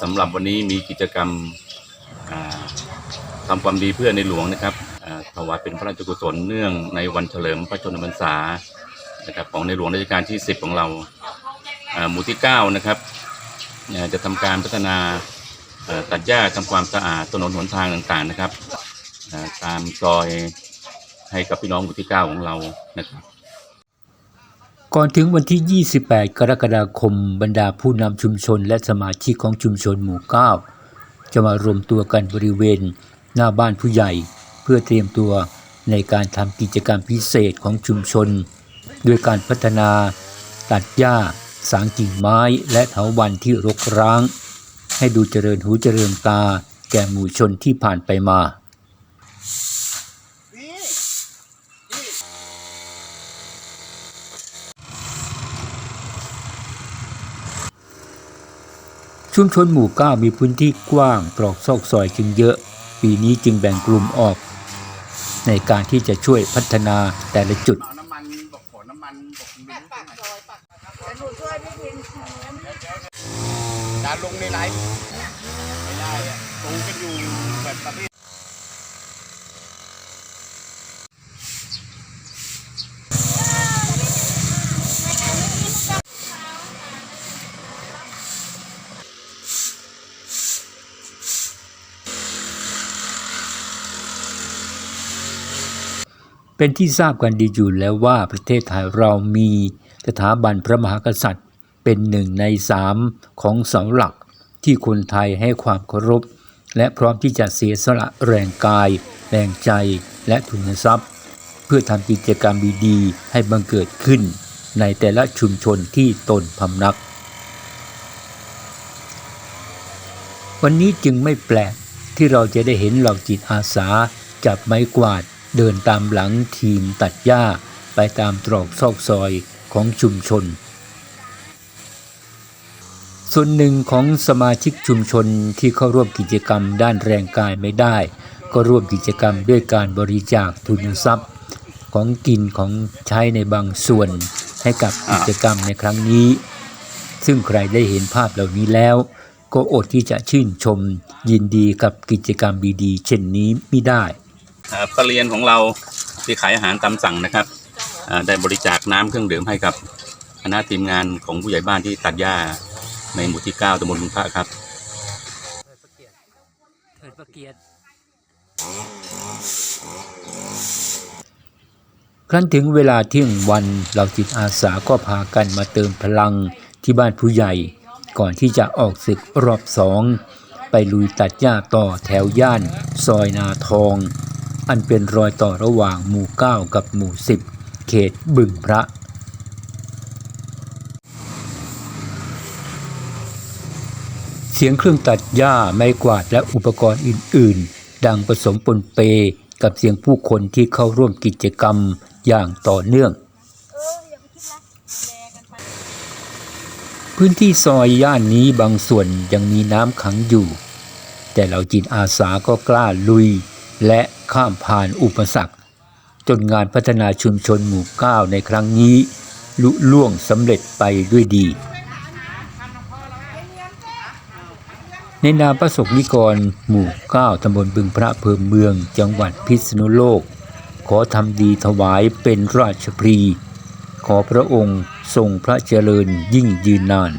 สำหรับวันนี้มีกิจกรรมทำความดีเพื่อในหลวงนะครับถวายเป็นพระราชกุศลเนื่องในวันเฉลิมพระชนมพรรษานะครับของในหลวงรัชกาลที่ 10 ของเราหมู่ที่ 9 นะครับจะทำการพัฒนาตัดหญ้าทำความสะอาดถนนหนทางต่างๆนะครับ ตามซอยให้กับพี่น้องหมู่ที่ 9 ของเรานะครับ ก่อนถึงวันที่ 28 กรกฎาคม บรรดาผู้นำชุมชนและสมาชิกของชุมชนหมู่ 9 จะมารวมตัวกันบริเวณ หน้าบ้านผู้ใหญ่ เพื่อเตรียมตัวในการทำกิจกรรมพิเศษของชุมชน ด้วยการพัฒนา ตัดหญ้า สางกิ่งไม้และเถาวันที่รกร้าง ให้ดูเจริญหูเจริญตา แก่หมู่ชนที่ผ่านไปมา ชุมชนหมู่9มีพื้นที่กว้างตรอกซอกซอยจึงเยอะ ปีนี้จึงแบ่งกลุ่มออก ในการที่จะช่วยพัฒนาแต่ละจุด เอาน้ำมันบอกขอน้ำมันบอกคุณไม่รู้ปากซอยปากแต่หนูช่วยพี่พิมพ์ชี้นะการลงในไลฟ์ไม่ได้อะดูกันอยู่แบบประเภท เป็นที่ทราบกันดีอยู่แล้วว่าประเทศไทยเรามีสถาบันพระมหากษัตริย์ เป็นหนึ่งในสามของเสาหลักที่คนไทยให้ความเคารพ และพร้อมที่จะเสียสละแรงกาย แรงใจและทุนทรัพย์ เพื่อทำกิจกรรมดีๆ ให้บังเกิดขึ้น ในแต่ละชุมชนที่ตนพำนัก วันนี้จึงไม่แปลกที่เราจะได้เห็นเหล่าจิตอาสาจับไม้กวาด เดินตามหลังทีมตัดหญ้าไปตามตรอกซอกซอยของชุมชน ส่วนหนึ่งของสมาชิกชุมชนที่เข้าร่วมกิจกรรมด้านแรงกายไม่ได้ ก็ร่วมกิจกรรมด้วยการบริจาคทุนทรัพย์ของกินของใช้ในบางส่วนให้กับกิจกรรมในครั้งนี้ ซึ่งใครได้เห็นภาพเหล่านี้แล้ว ก็อดที่จะชื่นชมยินดีกับกิจกรรมดีๆ เช่นนี้ไม่ได้ ปรเรียนของเราที่ขายอาหารตามสั่งนะครับได้บริจาคน้ำเครื่องดื่มให้กับคณะทีมงานของผู้ใหญ่บ้านที่ตัดหญ้าในหมู่ที่ 9ตำบลบุญพระครับเทิดประเกียรติครั้นถึงเวลาเที่ยงวันเราจิตอาสาก็พากันมาเติมพลังที่บ้านผู้ใหญ่ ก่อนที่จะออกศึกรอบสอง ไปลุยตัดหญ้าต่อแถวย่าน ซอยนาทอง อันเป็นรอยต่อระหว่างหมู่ 9 กับหมู่ 10 เขตบึงพระ เสียงเครื่องตัดหญ้าไม้กวาดและอุปกรณ์อื่น ๆ ดังผสมปนเปกับเสียงผู้คนที่เข้าร่วมกิจกรรมอย่างต่อเนื่อง พื้นที่ซอยย่านนี้บางส่วนยังมีน้ำขังอยู่ แต่เหล่าจิตอาสาก็กล้าลุย และข้ามผ่านอุปสรรค จนงานพัฒนาชุมชนหมู่เก้าในครั้งนี้ ลุล่วงสำเร็จไปด้วยดี ในนามประสบนิกร หมู่ 9ตำบลบึงพระอำเภอเมือง จังหวัดพิษณุโลก ขอทำดีถวายเป็นราชพรี ขอพระองค์ทรงพระเจริญยิ่งยืนนาน